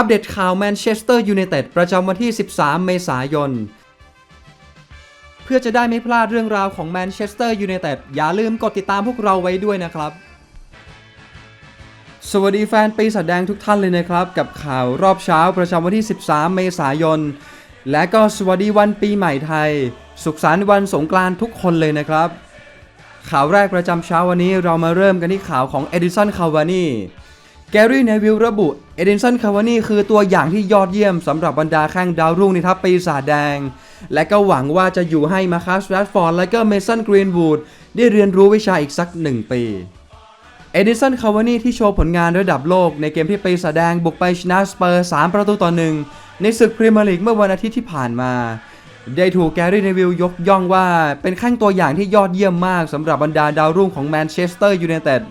อัปเดตข่าวแมนเชสเตอร์ยูไนเต็ดประจำวันที่ 13 เมษายน เพื่อจะได้ไม่พลาดเรื่องราวของแมนเชสเตอร์ยูไนเต็ดอย่าลืมกดติดตามพวกเราไว้ด้วยนะครับ สวัสดีแฟนปีศาจแดงทุกท่านเลยนะครับ กับข่าวรอบเช้าประจำวันที่ 13 เมษายน และก็สวัสดีวันปีใหม่ไทย สุขสันต์วันสงกรานต์ทุกคนเลยนะครับข่าวแรกประจำเช้าวันนี้เรามาเริ่มกันที่ข่าวของเอดิสันคาวานี แกรี่เนวิลระบุ เอเดิสันคาวานี่คือตัวอย่างที่ยอดเยี่ยมสำหรับบรรดาแข้งดาวรุ่งในทัพปีศาจแดง และก็หวังว่าจะอยู่ให้มาคัสแรดฟอร์ดและก็เมสันกรีนวูดได้เรียนรู้วิชาอีกสักหนึ่งปี เอเดิสันคาวานี่ที่โชว์ผลงานระดับโลกในเกมที่ปีศาจแดงบุกไปชนะสเปอร์ 3 ประตูต่อหนึ่งในศึกพรีเมียร์ลีกเมื่อวันอาทิตย์ที่ผ่านมา ได้ถูกแกรี่เนวิลยกย่องว่าเป็นข้างตัวอย่างที่ยอดเยี่ยมมากสำหรับบรรดาดาวรุ่งของแมนเชสเตอร์ยูไนเต็ด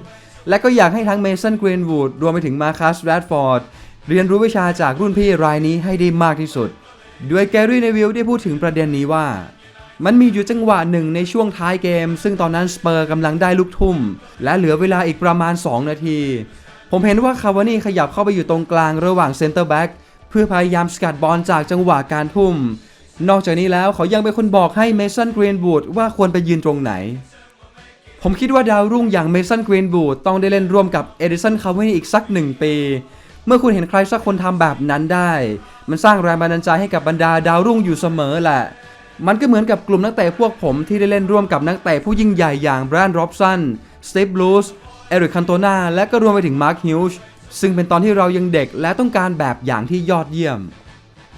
และก็อยากให้ทั้งเมสันกรีนวูดรวมไปถึงมาคัสแรดฟอร์ดเรียนรู้วิชาจากรุ่นพี่รายนี้ให้ได้มากที่สุด ด้วยแกรี่เนวิลได้พูดถึงประเด็นนี้ว่า มันมีอยู่จังหวะหนึ่งในช่วงท้ายเกม ซึ่งตอนนั้นสเปอร์กำลังได้ลูกทุ่ม และเหลือเวลาอีกประมาณ 2 นาที ผมเห็นว่าคาวานี่ขยับเข้าไปอยู่ตรงกลางระหว่างเซนเตอร์แบ็กเพื่อพยายามสกัดบอลจากจังหวะการทุ่ม นอกจากนี้แล้วเขายังเป็นคนบอกให้เมสันกรีนบูดว่าควรไปยืนตรงไหน ผมคิดว่าดาวรุ่งอย่างเมสันกรีนบูดต้องได้เล่นร่วมกับเอดิสันคาวนี่อีกสักหนึ่งปี เมื่อคุณเห็นใครสักคนทำแบบนั้นได้ มันสร้างแรงบันดาลใจให้กับบรรดาดาวรุ่งอยู่เสมอแหละ มันก็เหมือนกับกลุ่มนักเตะพวกผมที่ได้เล่นร่วมกับนักเตะผู้ยิ่งใหญ่อย่างแบรนด์ร็อบสัน สตีฟบลูสเอริกคันโตนาและก็รวมไปถึงมาร์คฮิวช์ซึ่งเป็นตอนที่เรายังเด็กและต้องการแบบอย่างที่ยอดเยี่ยม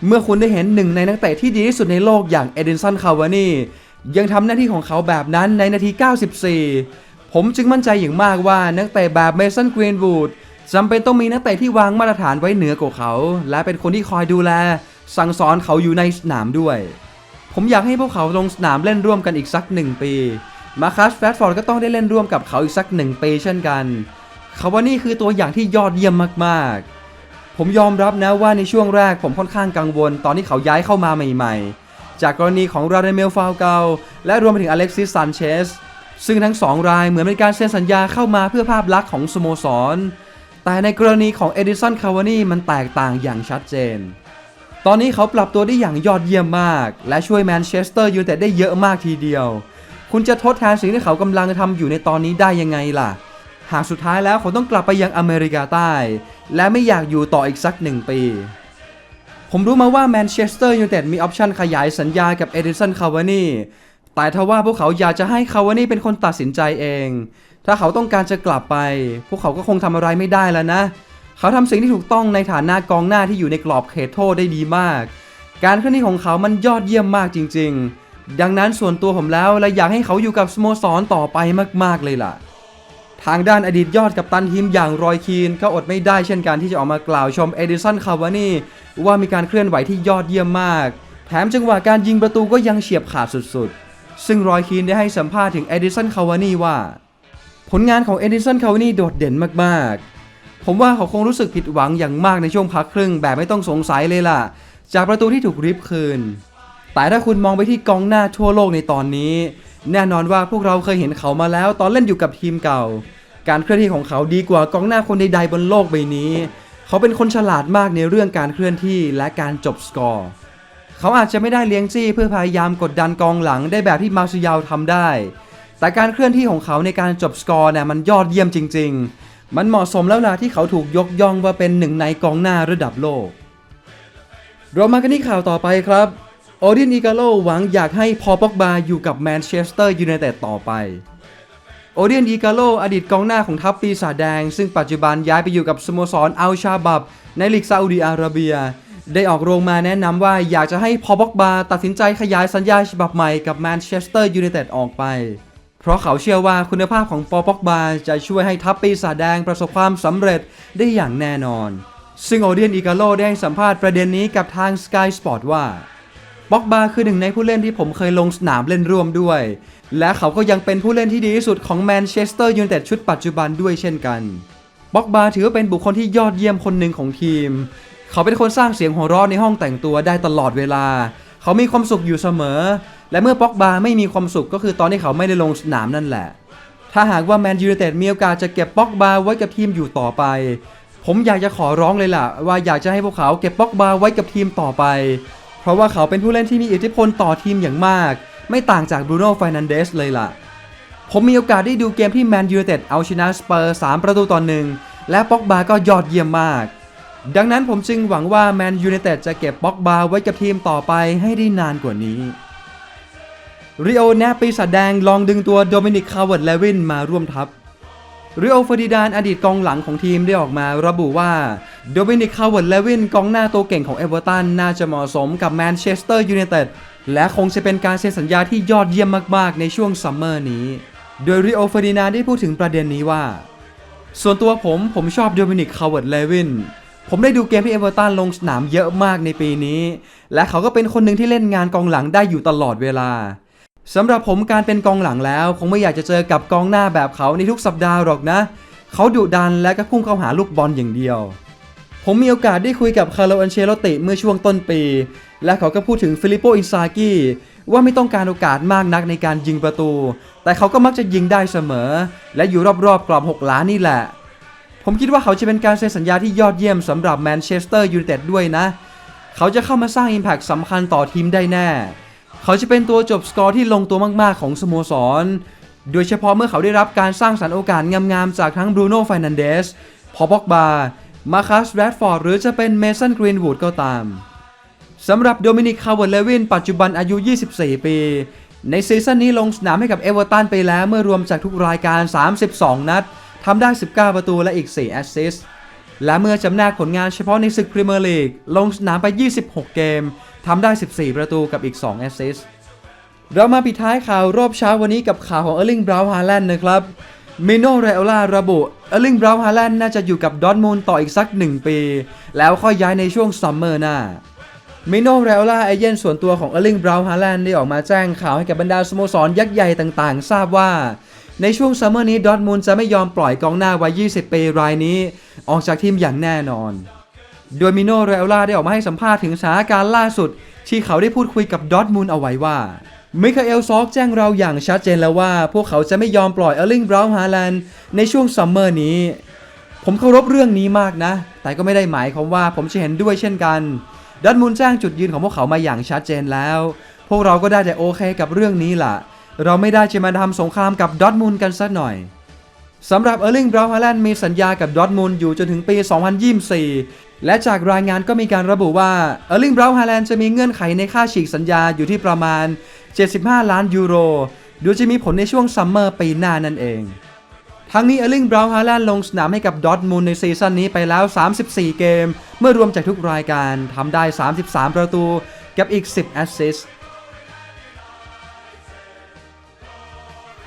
เมื่อคุณได้เห็นหนึ่งในนักเตะที่ดีที่สุดในโลกอย่างเอดินสันคาวานี ยังทำหน้าที่ของเขาแบบนั้นในนาที 94 ผมจึงมั่นใจอย่างมากว่านักเตะแบบเมสันกรีนวูดจำเป็นต้องมีนักเตะที่วางมาตรฐานไว้เหนือกว่าเขา และเป็นคนที่คอยดูแล สั่งสอนเขาอยู่ในสนามด้วย ผมอยากให้พวกเขาลงสนามเล่นร่วมกันอีกสักหนึ่งปีมาคัสแฟรฟอร์ดก็ต้องได้เล่นร่วมกับเขาอีกสักหนึ่งปีเช่นกันเขาว่านี่คือตัวอย่างที่ยอดเยี่ยมมากๆ ผมยอมรับนะว่าในช่วงแรกผมค่อนข้างกังวล ตอนที่เขาย้ายเข้ามาใหม่ ๆ จากกรณีของราเดเมลฟาวเกาและรวมไปถึงอเล็กซิสซันเชสซึ่งทั้งสองรายเหมือนเป็นการเซ็นสัญญาเข้ามาเพื่อภาพลักษณ์ของสโมสร แต่ในกรณีของเอดิสันคาวานีมันแตกต่างอย่างชัดเจน ตอนนี้เขาปรับตัวได้อย่างยอดเยี่ยมมาก และช่วยแมนเชสเตอร์ยูไนเต็ดได้เยอะมากทีเดียว คุณจะทดแทนสิ่งที่เขากำลังทำอยู่ในตอนนี้ได้ยังไงล่ะ หากสุดท้ายแล้วเขาต้องกลับไปยังอเมริกาใต้ และไม่อยากอยู่ต่ออีกสักหนึ่งปี ผมรู้มาว่าแมนเชสเตอร์ยูไนเต็ดมีออปชันขยายสัญญากับเอดิสันคาวานีแต่ทว่าพวกเขาอยากจะให้คาวานีเป็นคนตัดสินใจเอง ถ้าเขาต้องการจะกลับไป พวกเขาก็คงทำอะไรไม่ได้แล้วนะ เขาทำสิ่งที่ถูกต้องในฐานะกองหน้าที่อยู่ในกรอบเขตโทษได้ดีมาก การเคลื่อนที่ของเขามันยอดเยี่ยมมากจริง ๆ ดังนั้นส่วนตัวผมแล้วและอยากให้เขาอยู่กับสโมสรต่อไปมากๆเลยล่ะ ทางด้านอดีตยอดกัปตันทีมอย่างรอยคีนก็อดไม่ได้เช่นกันที่จะออกมากล่าวชมเอดิสันคาวานี่ว่ามีการเคลื่อนไหวที่ยอดเยี่ยมมาก แถมจังหวะการยิงประตูก็ยังเฉียบขาดสุดๆ ซึ่งรอยคีนได้ให้สัมภาษณ์ถึงเอดิสันคาวานี่ว่า ผลงานของเอดิสันคาวานี่โดดเด่นมากๆ ผมว่าเขาคงรู้สึกผิดหวังอย่างมากในช่วงพักครึ่งแบบไม่ต้องสงสัยเลยล่ะ จากประตูที่ถูกริบคืน แต่ถ้าคุณมองไปที่กองหน้าทั่วโลกในตอนนี้ แน่นอนว่าพวกเราเคยเห็นเขามาแล้วตอนเล่นอยู่กับทีมเก่า การเคลื่อนที่ของเขาดีกว่ากองหน้าคนใดๆบนโลกใบนี้ เขาเป็นคนฉลาดมากในเรื่องการเคลื่อนที่และการจบสกอร์ เขาอาจจะไม่ได้เลี้ยงจี้เพื่อพยายามกดดันกองหลังได้แบบที่มาซิยาวทำได้ แต่การเคลื่อนที่ของเขาในการจบสกอร์เนี่ยมันยอดเยี่ยมจริง ๆ มันเหมาะสมแล้วล่ะที่เขาถูกยกย่องว่าเป็นหนึ่งในกองหน้าระดับโลก เรามากันที่ข่าวต่อไปครับ โอดินอีกาโลหวังอยากให้พอป็อกบาอยู่กับแมนเชสเตอร์ยูไนเต็ดต่อไป โอเดียนอีกาโลอดีตกองหน้าของทัพปีศาจแดง ซึ่งปัจจุบันย้ายไปอยู่กับสโมสรอัลชาบับ ในลีกซาอุดีอาระเบีย ได้ออกโรงมาแนะนำว่าอยากจะให้พอบ็อกบาตัดสินใจขยายสัญญาฉบับใหม่กับแมนเชสเตอร์ยูไนเต็ดออกไป เพราะเขาเชื่อว่าคุณภาพของปอป็อกบาจะช่วยให้ทัพปีศาจแดงประสบความสำเร็จได้อย่างแน่นอน ซึ่งโอเดียนอีกาโลได้สัมภาษณ์ประเด็นนี้กับทาง Sky Sport ว่า บ็อกบาคือหนึ่งในผู้เล่นที่ผมเคยลงสนามเล่นร่วมด้วย และเขาก็ยังเป็นผู้เล่นที่ดีที่สุดของแมนเชสเตอร์ยูไนเต็ดชุดปัจจุบันด้วยเช่นกันบ็อกบาถือว่าเป็นบุคคลที่ยอดเยี่ยมคนหนึ่งของทีม เขาเป็นคนสร้างเสียงหัวเราะในห้องแต่งตัวได้ตลอดเวลา เขามีความสุขอยู่เสมอ และเมื่อบ็อกบาไม่มีความสุขก็คือตอนที่เขาไม่ได้ลงสนามนั่นแหละ ถ้าหากว่าแมนยูไนเต็ดมีโอกาสจะเก็บบ็อกบาไว้กับทีมอยู่ต่อไป ผมอยากจะขอร้องเลยล่ะ ว่าอยากจะให้พวกเขาเก็บป็อกบาไว้กับทีมต่อไป เพราะว่าเขาเป็นผู้เล่นที่มีอิทธิพลต่อทีมอย่างมาก ไม่ต่างจากบรูโน่ฟนันเดสเลยล่ะ ผมมีโอกาสได้ดูเกมที่แมนยู i นเต็ดเอาชนะสเปอร์3ประตูต่อหนึ่งและป็อกบาก็ยอดเยี่ยมมาก ดังนั้นผมจึงหวังว่าแมนยู i นเต็ดจะเก็บป็อกบาไว้กับทีมต่อไปให้ได้นานกว่านี้ริโอแนปีศาจแดงลองดึงตัวโดมินิกคาร์เวิร์ดเลวินมาร่วมทัพ ริโอฟอร์ดิดานอดีตกองหลังของทีมได้ออกมาระบุว่าโดมินิกคาร์เวิร์ดเลวินกองหน้าตัวเก่งของเอเวอร์ตันน่าจะเหมาะสมกับแมนเชสเตอร์ยูไนเต็ดและคงจะเป็นการเซ็นสัญญาที่ยอดเยี่ยมมากๆ ในช่วงซัมเมอร์นี้ โดยริโอเฟอร์ดินานได้พูดถึงประเด็นนี้ว่า ส่วนตัวผมผมชอบโดมินิกคาร์เวิร์ดเลวินผมได้ดูเกมที่เอเวอร์ตันลงสนามเยอะมากในปีนี้ และเขาก็เป็นคนหนึ่งที่เล่นงานกองหลังได้อยู่ตลอดเวลา สำหรับผมการเป็นกองหลังแล้ว คงไม่อยากจะเจอกับกองหน้าแบบเขาในทุกสัปดาห์หรอกนะ เขาดุดันและก็พุ่งเข้าหาลูกบอลอย่างเดียว ผมมีโอกาสได้คุยกับคาร์โลอันเชโลติเมื่อช่วงต้นปี และเขาก็พูดถึงฟิลิปโปอินซากิว่าไม่ต้องการโอกาสมากนักในการยิงประตู แต่เขาก็มักจะยิงได้เสมอ และอยู่รอบๆกรอบ 6 ล้านนี่แหละ ผมคิดว่าเขาจะเป็นการเซ็นสัญญาที่ยอดเยี่ยมสำหรับแมนเชสเตอร์ยูไนเต็ดด้วยนะ เขาจะเข้ามาสร้าง Impact สำคัญต่อทีมได้แน่ เขาจะเป็นตัวจบสกอร์ที่ลงตัวมากๆของสโมสร โดยเฉพาะเมื่อเขาได้รับการสร้างสรรค์โอกาสงามๆจากทั้งบรูโน่ไฟนันเดส พอบอกบา มาคัสแรดฟอร์ด หรือจะเป็นเมสันกรีนวูดก็ตาม สำหรับโดมินิก คาร์เวิร์ดเลวิน ปัจจุบันอายุ 24 ปี ในซีซั่นนี้ลงสนามให้กับเอเวอร์ตันไปแล้วเมื่อรวมจากทุกรายการ 32 นัดทำได้ 19 ประตูและอีก 4 แอสซิสต์และเมื่อจำแนกผลงานเฉพาะในศึกพรีเมียร์ลีกลงสนามไป 26 เกม ทำได้ 14 ประตูกับอีก 2 แอสซิสต์เรามาปิดท้ายข่าวรอบเช้าวันนี้กับข่าวของเออร์ลิงบราวน์ฮาแลนด์นะครับมิโนเรโอล่าระบุเออร์ลิงบราวน์ฮาแลนด์น่าจะอยู่กับดอทมูลต่ออีกสัก 1 ปี แล้วค่อยย้ายในช่วงซัมเมอร์หน้ามิโนเรโอล่าเอเย่นส่วนตัวของเออร์ลิงบราวน์ฮาแลนด์ได้ออกมาแจ้งข่าวให้กับบรรดาสโมสรยักษ์ใหญ่ต่างๆ ทราบว่าในช่วงซัมเมอร์นี้ดอทมูลจะไม่ยอมปล่อยกองหน้าวัย 20 ปีรายนี้ ออกจากทีมอย่างแน่นอน โดยมิโนเรโอล่าได้ออกมาให้สัมภาษณ์ถึงสถานการณ์ล่าสุด ที่เขาได้พูดคุยกับดอทมูลเอาไว้ว่ามิคาเอลซอกแจ้งเราอย่างชัดเจนแล้วว่า พวกเขาจะไม่ยอมปล่อยเออร์ลิงบราวน์ฮาแลนด์ในช่วงซัมเมอร์นี้ ผมเคารพเรื่องนี้มากนะ แต่ก็ไม่ได้หมายความว่าผมจะเห็นด้วยเช่นกันดอทมูลแจ้งจุดยืนของพวกเขามาอย่างชัดเจนแล้ว พวกเราก็ได้แต่โอเคกับเรื่องนี้ล่ะ เราไม่ได้จะมาทำสงครามกับดอทมูลกันสักหน่อยสำหรับเออร์ลิงบราวน์ฮาแลนด์มีสัญญากับดอทมูลอยู่จนถึงปี 2024 และจากรายงานก็มีการระบุว่าเออร์ลิงบราวน์ฮาแลนด์จะมีเงื่อนไขในค่าฉีกสัญญาอยู่ที่ประมาณ 75 ล้านยูโรโดยจะมีผลในช่วงซัมเมอร์ปีหน้านั่นเอง ทั้งนี้เออร์ลิงบราวน์ฮาแลนด์ลงสนามให้กับดอทมูลในซีซั่นนี้ไปแล้ว 34 เกม เมื่อรวมจากทุกรายการทำได้ 33 ประตู กับอีก 10 แอสซิสต์